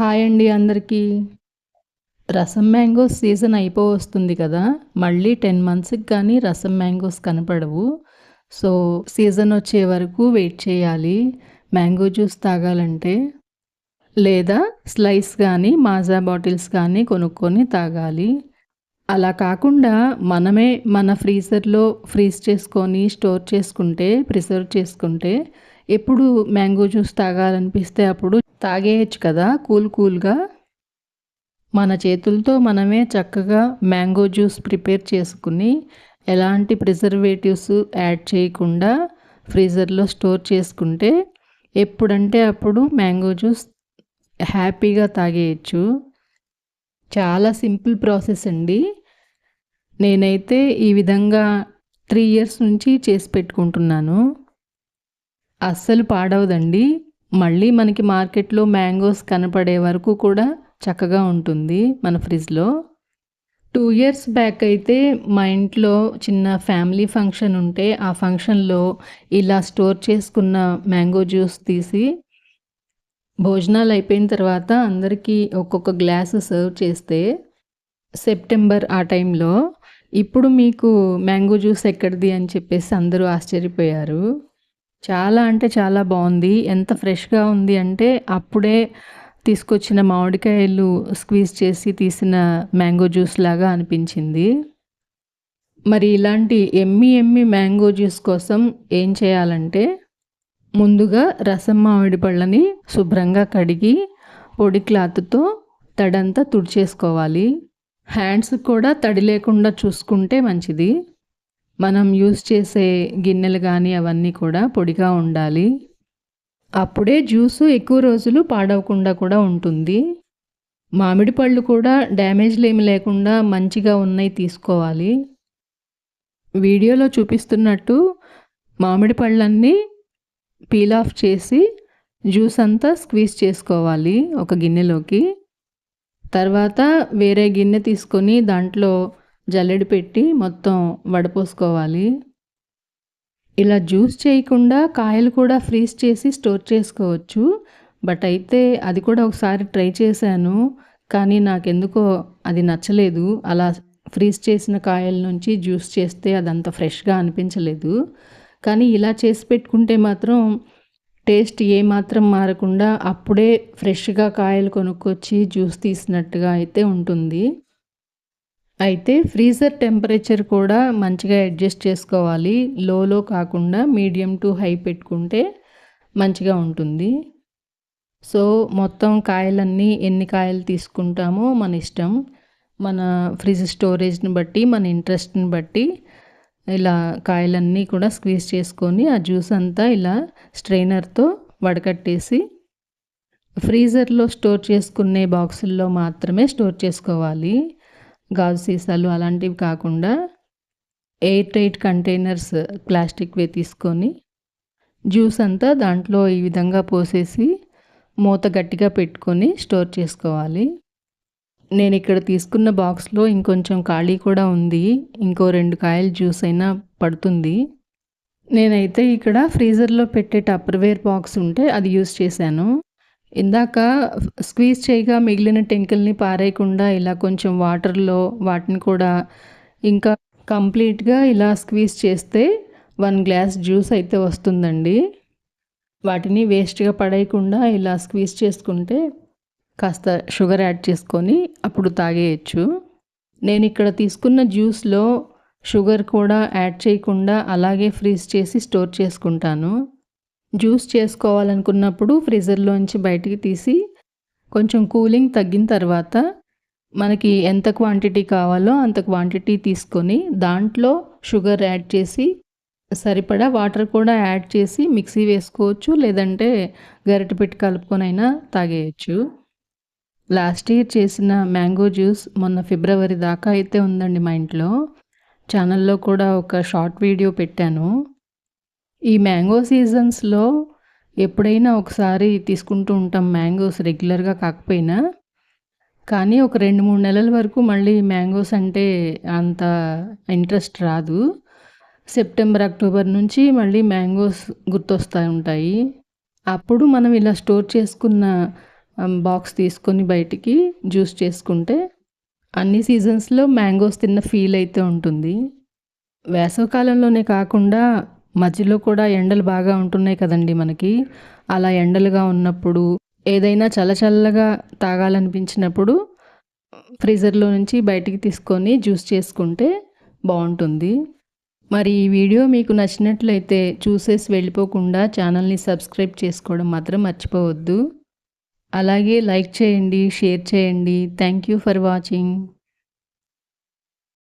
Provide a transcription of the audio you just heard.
Hi అండి అందరికీ. రసం మ్యాంగోస్ సీజన్ అయిపోవస్తుంది కదా. మళ్ళీ టెన్ మంత్స్కి కానీ రసం మ్యాంగోస్ కనపడవు. సో సీజన్ వచ్చే వరకు వెయిట్ చేయాలి. మ్యాంగో జ్యూస్ తాగాలంటే. లేదా స్లైస్ కానీ మాజా బాటిల్స్ కానీ కొనుక్కొని తాగాలి. అలా కాకుండా మనమే మన ఫ్రీజర్లో ఫ్రీజ్ చేసుకొని స్టోర్ చేసుకుంటే ప్రిజర్వ్ చేసుకుంటే ఎప్పుడు మ్యాంగో జ్యూస్ తాగాలనిపిస్తే అప్పుడు తాగేయచ్చు కదా కూల్ కూల్గా. మన చేతులతో మనమే చక్కగా మ్యాంగో జ్యూస్ ప్రిపేర్ చేసుకుని ఎలాంటి ప్రిజర్వేటివ్స్ యాడ్ చేయకుండా ఫ్రీజర్లో స్టోర్ చేసుకుంటే ఎప్పుడంటే అప్పుడు మ్యాంగో జ్యూస్ హ్యాపీగా తాగేయచ్చు. చాలా సింపుల్ ప్రాసెస్ అండి. నేనైతే ఈ విధంగా త్రీ ఇయర్స్ నుంచి చేసి పెట్టుకుంటున్నాను. అస్సలు పాడవదండి. మళ్ళీ మనకి మార్కెట్లో మ్యాంగోస్ కనపడే వరకు కూడా చక్కగా ఉంటుంది మన ఫ్రిడ్జ్లో టూ ఇయర్స్ బ్యాక్ అయితే మా ఇంట్లో చిన్న ఫ్యామిలీ ఫంక్షన్ ఉంటే ఆ ఫంక్షన్లో ఇలా స్టోర్ చేసుకున్న మ్యాంగో జ్యూస్ తీసి భోజనాలు అయిపోయిన తర్వాత అందరికీ ఒక్కొక్క గ్లాసు సర్వ్ చేస్తే సెప్టెంబర్ ఆ టైంలో. ఇప్పుడు మీకు మ్యాంగో జ్యూస్ ఎక్కడిది అని చెప్పేసి అందరూ ఆశ్చర్యపోయారు. చాలా అంటే చాలా బాగుంది. ఎంత ఫ్రెష్గా ఉంది అంటే అప్పుడే తీసుకొచ్చిన మామిడికాయలు స్క్వీజ్ చేసి తీసిన మ్యాంగో జ్యూస్ లాగా అనిపించింది. మరి ఇలాంటి ఎమ్మి ఎమ్మి మ్యాంగో జ్యూస్ కోసం ఏం చేయాలంటే ముందుగా రసం మామిడి పళ్ళని శుభ్రంగా కడిగి పొడి క్లాత్తో తడంతా తుడిచేసుకోవాలి. హ్యాండ్స్ కూడా తడి లేకుండా చూసుకుంటే మంచిది. మనం యూస్ చేసే గిన్నెలు కానీ అవన్నీ కూడా పొడిగా ఉండాలి. అప్పుడే జ్యూసు ఎక్కువ రోజులు పాడవకుండా కూడా ఉంటుంది. మామిడి పళ్ళు కూడా డ్యామేజ్లు ఏమి లేకుండా మంచిగా ఉన్నాయి తీసుకోవాలి. వీడియోలో చూపిస్తున్నట్టు మామిడి పళ్ళన్నీ పీల్ ఆఫ్ చేసి జ్యూస్ అంతా స్క్వీజ్ చేసుకోవాలి ఒక గిన్నెలోకి. తర్వాత వేరే గిన్నె తీసుకొని దాంట్లో జల్లెడ పెట్టి మొత్తం వడపోసుకోవాలి. ఇలా జ్యూస్ చేయకుండా కాయలు కూడా ఫ్రీజ్ చేసి స్టోర్ చేసుకోవచ్చు. బట్ అయితే అది కూడా ఒకసారి ట్రై చేశాను. కానీ నాకెందుకో అది నచ్చలేదు. అలా ఫ్రీజ్ చేసిన కాయల నుంచి జ్యూస్ చేస్తే అదంత ఫ్రెష్గా అనిపించలేదు. కానీ ఇలా చేసి పెట్టుకుంటే మాత్రం టేస్ట్ ఏమాత్రం మారకుండా అప్పుడే ఫ్రెష్గా కాయలు కొనుక్కొచ్చి జ్యూస్ తీసినట్టుగా అయితే ఉంటుంది. అయితే ఫ్రీజర్ టెంపరేచర్ కూడా మంచిగా అడ్జస్ట్ చేసుకోవాలి. లోలో కాకుండా మీడియం టు హై పెట్టుకుంటే మంచిగా ఉంటుంది. సో మొత్తం కాయలన్నీ ఎన్ని కాయలు తీసుకుంటామో మన ఇష్టం. మన ఫ్రిడ్జ్ స్టోరేజ్ని బట్టి మన ఇంట్రెస్ట్ని బట్టి ఇలా కాయలన్నీ కూడా స్క్వీజ్ చేసుకొని ఆ జ్యూస్ అంతా ఇలా స్ట్రైనర్తో వడకట్టేసి ఫ్రీజర్లో స్టోర్ చేసుకునే బాక్సుల్లో మాత్రమే స్టోర్ చేసుకోవాలి. గాజు సీసాలు అలాంటివి కాకుండా ఎయిర్ టైట్ కంటైనర్స్ ప్లాస్టిక్వే తీసుకొని జ్యూస్ అంతా దాంట్లో ఈ విధంగా పోసేసి మూత గట్టిగా పెట్టుకొని స్టోర్ చేసుకోవాలి. నేను ఇక్కడ తీసుకున్న బాక్స్లో ఇంకొంచెం ఖాళీ కూడా ఉంది. ఇంకో రెండు కాయలు జ్యూస్ అయినా పడుతుంది. నేనైతే ఇక్కడ ఫ్రీజర్లో పెట్టే టప్పర్వేర్ బాక్స్ ఉంటే అది యూస్ చేశాను. ఇందాక స్క్వీజ్ చేయగా మిగిలిన టెంకుల్ని పారేయకుండా ఇలా కొంచెం వాటర్లో వాటిని కూడా ఇంకా కంప్లీట్గా ఇలా స్క్వీజ్ చేస్తే వన్ గ్లాస్ జ్యూస్ అయితే వస్తుందండి. వాటిని వేస్ట్గా పడేయకుండా ఇలా స్క్వీజ్ చేసుకుంటే కాస్త షుగర్ యాడ్ చేసుకొని అప్పుడు తాగేయచ్చు. నేను ఇక్కడ తీసుకున్న జ్యూస్లో షుగర్ కూడా యాడ్ చేయకుండా అలాగే ఫ్రీజ్ చేసి స్టోర్ చేసుకుంటాను. జ్యూస్ చేసుకోవాలనుకున్నప్పుడు ఫ్రీజర్లోంచి బయటికి తీసి కొంచెం కూలింగ్ తగ్గిన తర్వాత మనకి ఎంత క్వాంటిటీ కావాలో అంత క్వాంటిటీ తీసుకొని దాంట్లో షుగర్ యాడ్ చేసి సరిపడా వాటర్ కూడా యాడ్ చేసి మిక్సీ వేసుకోవచ్చు లేదంటే గరిటె పెట్టి కలుపుకొనైనా తాగేయచ్చు. లాస్ట్ ఇయర్ చేసిన మ్యాంగో జ్యూస్ మొన్న ఫిబ్రవరి దాకా అయితే ఉందండి మా ఇంట్లో. ఛానల్లో కూడా ఒక షార్ట్ వీడియో పెట్టాను. ఈ మ్యాంగో సీజన్స్లో ఎప్పుడైనా ఒకసారి తీసుకుంటూ ఉంటాం మ్యాంగోస్ రెగ్యులర్గా కాకపోయినా. కానీ ఒక రెండు మూడు నెలల వరకు మళ్ళీ మ్యాంగోస్ అంటే అంత ఇంట్రెస్ట్ రాదు. సెప్టెంబర్ అక్టోబర్ నుంచి మళ్ళీ మ్యాంగోస్ గుర్తొస్తూ ఉంటాయి. అప్పుడు మనం ఇలా స్టోర్ చేసుకున్న బాక్స్ తీసుకొని బయటికి జ్యూస్ చేసుకుంటే అన్ని సీజన్స్‌లో మ్యాంగోస్ తిన్న ఫీల్ అయితే ఉంటుంది. వేసవికాలంలోనే కాకుండా మధ్యలో కూడా ఎండలు బాగా ఉంటున్నాయి కదండీ మనకి. అలా ఎండలుగా ఉన్నప్పుడు ఏదైనా చల్లచల్లగా తాగాలనిపించినప్పుడు ఫ్రీజర్‌లో నుంచి బయటికి తీసుకొని జ్యూస్ చేసుకుంటే బాగుంటుంది మరి ఈ వీడియో మీకు నచ్చినట్లయితే చూసేసి వెళ్ళిపోకుండా ఛానల్‌ని సబ్స్క్రైబ్ చేసుకోవడం మాత్రం మర్చిపోవద్దు. అలాగే లైక్ చేయండి, షేర్ చేయండి. Thank you for watching.